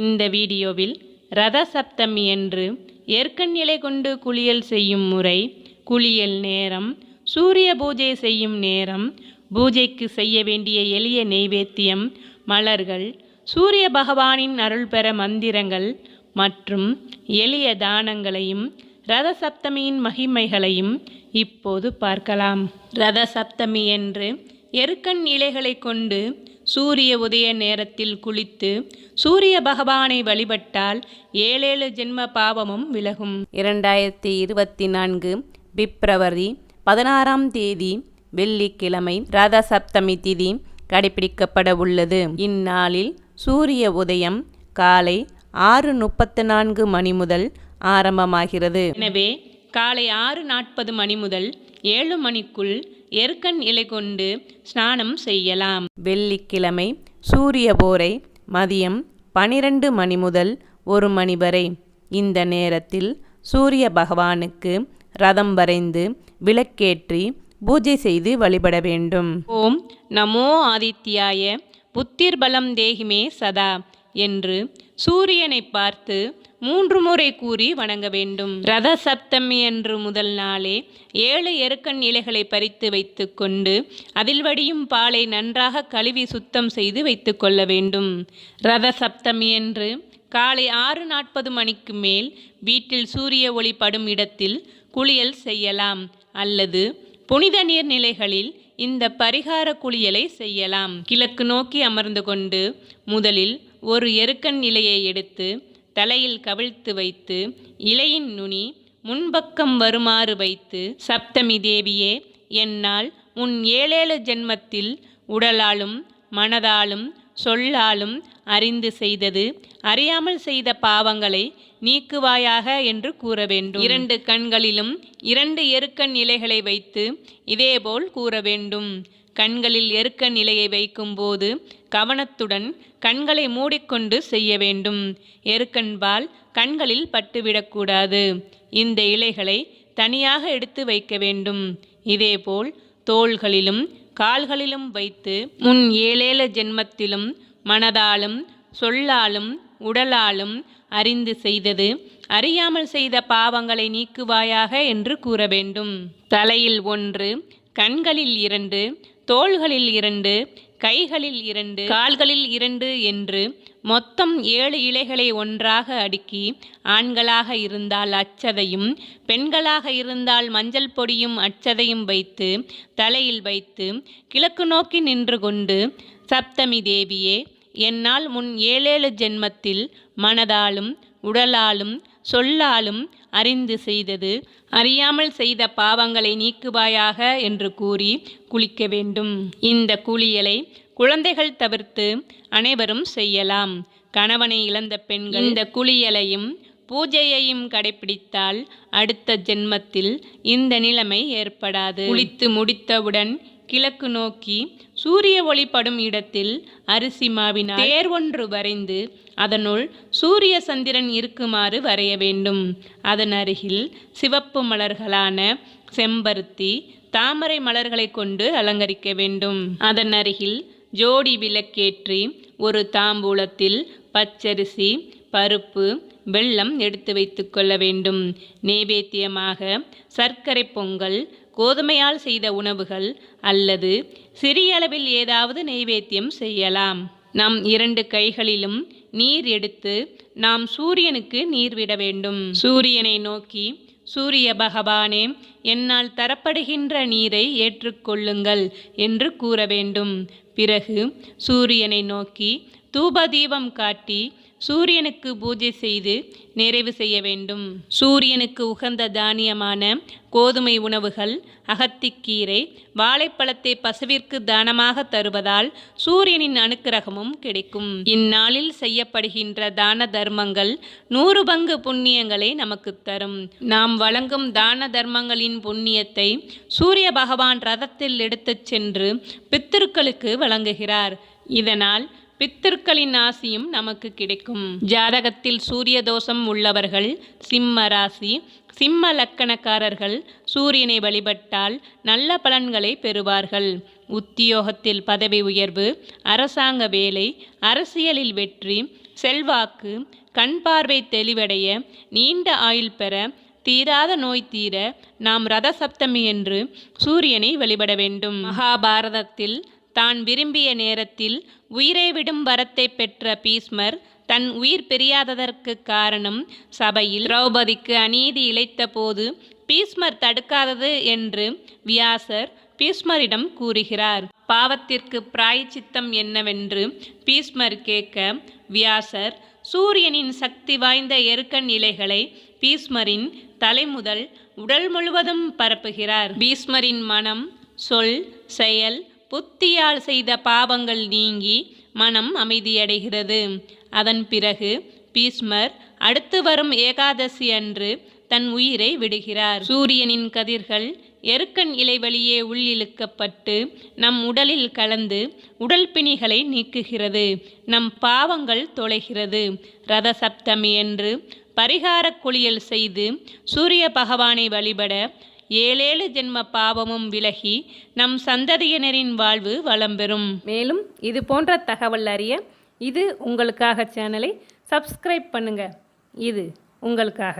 இந்த வீடியோவில் ரத சப்தமி என்று எற்கண் இலை கொண்டு குளியல் செய்யும் முறை குளியல் நேரம் சூரிய பூஜை செய்யும் நேரம் பூஜைக்கு செய்ய வேண்டிய எளிய நெய்வேத்தியம் மலர்கள் சூரிய பகவானின் அருள் பெற மந்திரங்கள் மற்றும் எளிய தானங்களையும் ரத சப்தமியின் மகிமைகளையும் இப்போது பார்க்கலாம். ரத சப்தமி என்று எருக்கண் இலைகளை கொண்டு சூரிய உதய நேரத்தில் குளித்து சூரிய பகவானை வழிபட்டால் ஏழேழு ஜென்ம பாவமும் விலகும். இரண்டாயிரத்தி இருபத்தி நான்கு பிப்ரவரி பதினாறாம் தேதி வெள்ளிக்கிழமை ரத சப்தமி திதி கடைபிடிக்கப்பட உள்ளது. இந்நாளில் சூரிய உதயம் காலை ஆறு முப்பத்து நான்கு மணி முதல் ஆரம்பமாகிறது. எனவே காலை ஆறு நாற்பது மணி முதல் ஏழு மணிக்குள் எருக்கண் இலை கொண்டு ஸ்நானம் செய்யலாம். வெள்ளிக்கிழமை சூரிய போரை மதியம் பனிரெண்டு மணி முதல் ஒரு மணி வரை. இந்த நேரத்தில் சூரிய பகவானுக்கு ரதம் வரைந்து விளக்கேற்றி பூஜை செய்து வழிபட வேண்டும். ஓம் நமோ ஆதித்யாய புத்திர் பலம் தேகிமே சதா என்று சூரியனை பார்த்து மூன்று முறை கூறி வணங்க வேண்டும். ரத சப்தமி என்று முதல் நாளே ஏழு எருக்கன் இலைகளை பறித்து வைத்துக்கொண்டு அதில் வடியும் பாலை நன்றாக கழுவி சுத்தம் செய்து வைத்து கொள்ள வேண்டும். ரத சப்தமி என்று காலை ஆறு நாற்பது மணிக்கு மேல் வீட்டில் சூரிய ஒளி படும் இடத்தில் குளியல் செய்யலாம் அல்லது புனித நீர்நிலைகளில் இந்த பரிகார குளியலை செய்யலாம். கிழக்கு நோக்கி அமர்ந்து கொண்டு முதலில் ஒரு எருக்கன் நிலையை எடுத்து தலையில் கவிழ்த்து வைத்து இலையின் நுனி முன்பக்கம் வருமாறு வைத்து சப்தமி தேவியே என்னால் உன் ஏழேழு ஜென்மத்தில் உடலாலும் மனதாலும் சொல்லாலும் அறிந்து செய்தது அறியாமல் செய்த பாவங்களை நீக்குவாயாக என்று கூற வேண்டும். இரண்டு கண்களிலும் இரண்டு எருக்கன் இலைகளை வைத்து இதேபோல் கூற வேண்டும். கண்களில் எருக்க நிலையை வைக்கும்போது கவனத்துடன் கண்களை மூடிக்கொண்டு செய்ய வேண்டும். எருக்கன்பால் கண்களில் பட்டுவிடக்கூடாது. இந்த இலைகளை தனியாக எடுத்து வைக்க வேண்டும். இதேபோல் தோள்களிலும் கால்களிலும் வைத்து முன் ஏழேழு ஜென்மத்திலும் மனதாலும் சொல்லாலும் உடலாலும் அறிந்து செய்தது அறியாமல் செய்த பாவங்களை நீக்குவாயாக என்று கூற வேண்டும். தலையில் ஒன்று கண்களில் இரண்டு தோள்களில் இரண்டு கைகளில் இரண்டு கால்களில் இரண்டு என்று மொத்தம் ஏழு இலைகளை ஒன்றாக அடுக்கி ஆண்களாக இருந்தால் அச்சதையும் பெண்களாக இருந்தால் மஞ்சள் பொடியும் அச்சதையும் வைத்து தலையில் வைத்து கிழக்கு நோக்கி நின்று கொண்டு சப்தமி தேவியே என்னால் முன் ஏழேழு ஜென்மத்தில் மனதாலும் உடலாலும் சொல்லாலும் அறிந்து செய்தது அறியாமல் செய்த பாவங்களை நீக்குவாயாக என்று கூறி குளிக்க வேண்டும். இந்த குளியலை குழந்தைகள் தவிர்த்து அனைவரும் செய்யலாம். கணவனை இழந்த பெண்கள் இந்த குளியலையும் பூஜையையும் கடைபிடித்தால் அடுத்த ஜென்மத்தில் இந்த நிலைமை ஏற்படாது. குளித்து முடித்தவுடன் கிழக்கு நோக்கி சூரிய ஒளிப்படும் இடத்தில் அரிசி மாவினால் தேர் ஒன்று வரைந்து அதனுள் சூரிய சந்திரன் இருக்குமாறு வரைய வேண்டும். அதன் அருகில் சிவப்பு மலர்களான செம்பருத்தி தாமரை மலர்களை கொண்டு அலங்கரிக்க வேண்டும். அதன் அருகில் ஜோடி விளக்கேற்றி ஒரு தாம்பூலத்தில் பச்சரிசி பருப்பு வெள்ளம் எடுத்து வைத்து கொள்ள வேண்டும். நேவேத்தியமாக சர்க்கரை பொங்கல் கோதுமையால் செய்த உணவுகள் அல்லது சிறிய அளவில் ஏதாவது நெய்வேத்தியம் செய்யலாம். நம் இரண்டு கைகளிலும் நீர் எடுத்து நாம் சூரியனுக்கு நீர் விட வேண்டும். சூரியனை நோக்கி சூரிய பகவானே என்னால் தரப்படுகின்ற நீரை ஏற்றுக்கொள்ளுங்கள் என்று கூற வேண்டும். பிறகு சூரியனை நோக்கி தூப தீபம் காட்டி சூரியனுக்கு பூஜை செய்து நிறைவு செய்ய வேண்டும். சூரியனுக்கு உகந்த தானியமான கோதுமை உணவுகள் அகத்திக்கீரை வாழைப்பழத்தை பசுவிற்கு தானமாக தருவதால் சூரியனின் அனுக்கிரகமும் கிடைக்கும். இந்நாளில் செய்யப்படுகின்ற தான தர்மங்கள் நூறு பங்கு புண்ணியங்களை நமக்கு தரும். நாம் வழங்கும் தான தர்மங்களின் புண்ணியத்தை சூரிய பகவான் ரதத்தில் எடுத்துச் சென்று பித்திருக்களுக்கு வழங்குகிறார். இதனால் பித்திருக்களின் ஆசியும் நமக்கு கிடைக்கும். ஜாதகத்தில் சூரிய தோஷம் உள்ளவர்கள் சிம்ம ராசி சிம்ம லக்கணக்காரர்கள் சூரியனை வழிபட்டால் நல்ல பலன்களை பெறுவார்கள். உத்தியோகத்தில் பதவி உயர்வு அரசாங்க வேலை அரசியலில் வெற்றி செல்வாக்கு கண் பார்வை தெளிவடைய நீண்ட ஆயுள் பெற தீராத நோய் தீர நாம் ரத சப்தமி என்று சூரியனை வழிபட வேண்டும். மகாபாரதத்தில் தான் விரும்பிய நேரத்தில் உயிரை விடும் வரத்தை பெற்ற பீஸ்மர் தன் உயிர் பிரியாததற்கு காரணம் சபையில் திரௌபதிக்கு அநீதி இழைத்த போது பீஸ்மர் தடுக்காதது என்று வியாசர் பீஸ்மரிடம் கூறுகிறார். பாவத்திற்கு பிராயச்சித்தம் என்னவென்று பீஸ்மர் கேட்க வியாசர் சூரியனின் சக்தி வாய்ந்த எருக்கன் இலைகளை பீஸ்மரின் தலைமுதல் உடல் முழுவதும் பரப்புகிறார். பீஸ்மரின் மனம் சொல் செயல் புத்தியால் செய்த பாவங்கள் நீங்கி மனம் அமைதியடைகிறது. அதன் பிறகு பீஷ்மர் அடுத்து வரும் ஏகாதசி அன்று தன் உயிரை விடுகிறார். சூரியனின் கதிர்கள் எருக்கன் இலை வழியே உள்ளிழுக்கப்பட்டு நம் உடலில் கலந்து உடல் பிணிகளை நீக்குகிறது. நம் பாவங்கள் தொலைகிறது. ரத சப்தமி என்று பரிகார குளியல் செய்து சூரிய பகவானை வழிபட ஏழேழு ஜென்ம பாவமும் விலகி நம் சந்ததியினரின் வாழ்வு வளம் பெறும் மேலும் இது போன்ற தகவல் அறிய இது உங்களுக்காக சேனலை சப்ஸ்கிரைப் பண்ணுங்க. இது உங்களுக்காக.